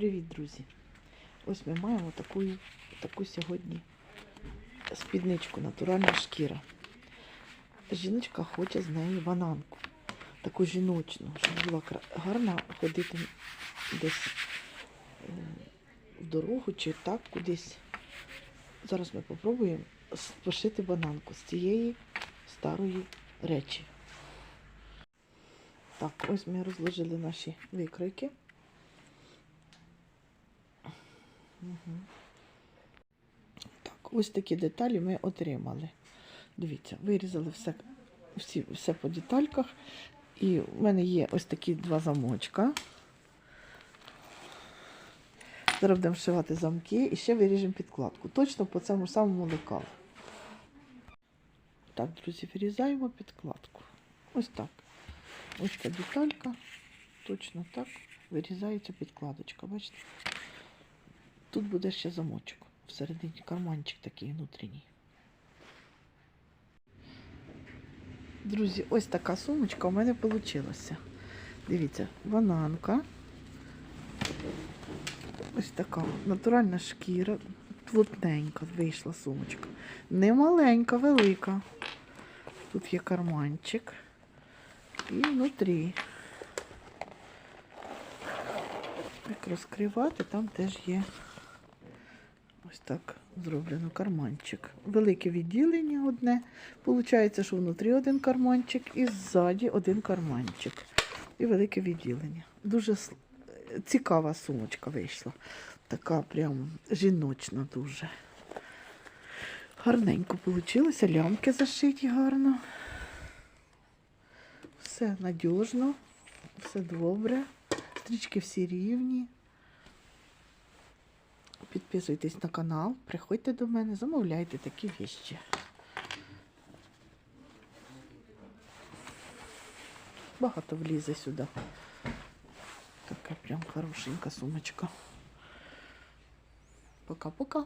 Привіт, друзі! Ось ми маємо таку, таку сьогодні спідничку, натуральна шкіра. Жіночка хоче з неї бананку, таку жіночну, щоб була гарна ходити десь е, в дорогу чи так кудись. Зараз ми попробуємо с- пошити бананку з цієї старої речі. Так, ось ми розложили наші викройки. Так, ось такі деталі ми отримали. Дивіться, вирізали все, всі, все по детальках. І в мене є ось такі два замочка. Зараз будемо вшивати замки і ще виріжемо підкладку. Точно по цьому самому лекалу. Так, друзі, вирізаємо підкладку. Ось так. Ось ця деталька. Точно так. Вирізається підкладочка. Бачите? Тут буде ще замочок. Всередині карманчик такий внутрішній. Друзі, ось така сумочка у мене вийшла. Дивіться, бананка. Ось така натуральна шкіра. Плотненька вийшла сумочка. Не маленька, велика. Тут є карманчик. І внутрі. Як розкривати, там теж є ось так зроблено карманчик. Велике відділення одне. Получається, що внутрі один карманчик і ззаді один карманчик. І велике відділення. Дуже цікава сумочка вийшла. Така прям жіночна дуже. Гарненько вийшло. Лямки зашиті гарно. Все надіжно, все добре. Стрічки всі рівні. Підписуйтесь на канал, приходьте до мене, замовляйте такі віщі. Багато влізе сюди. Така прям хорошенька сумочка. Пока-пока.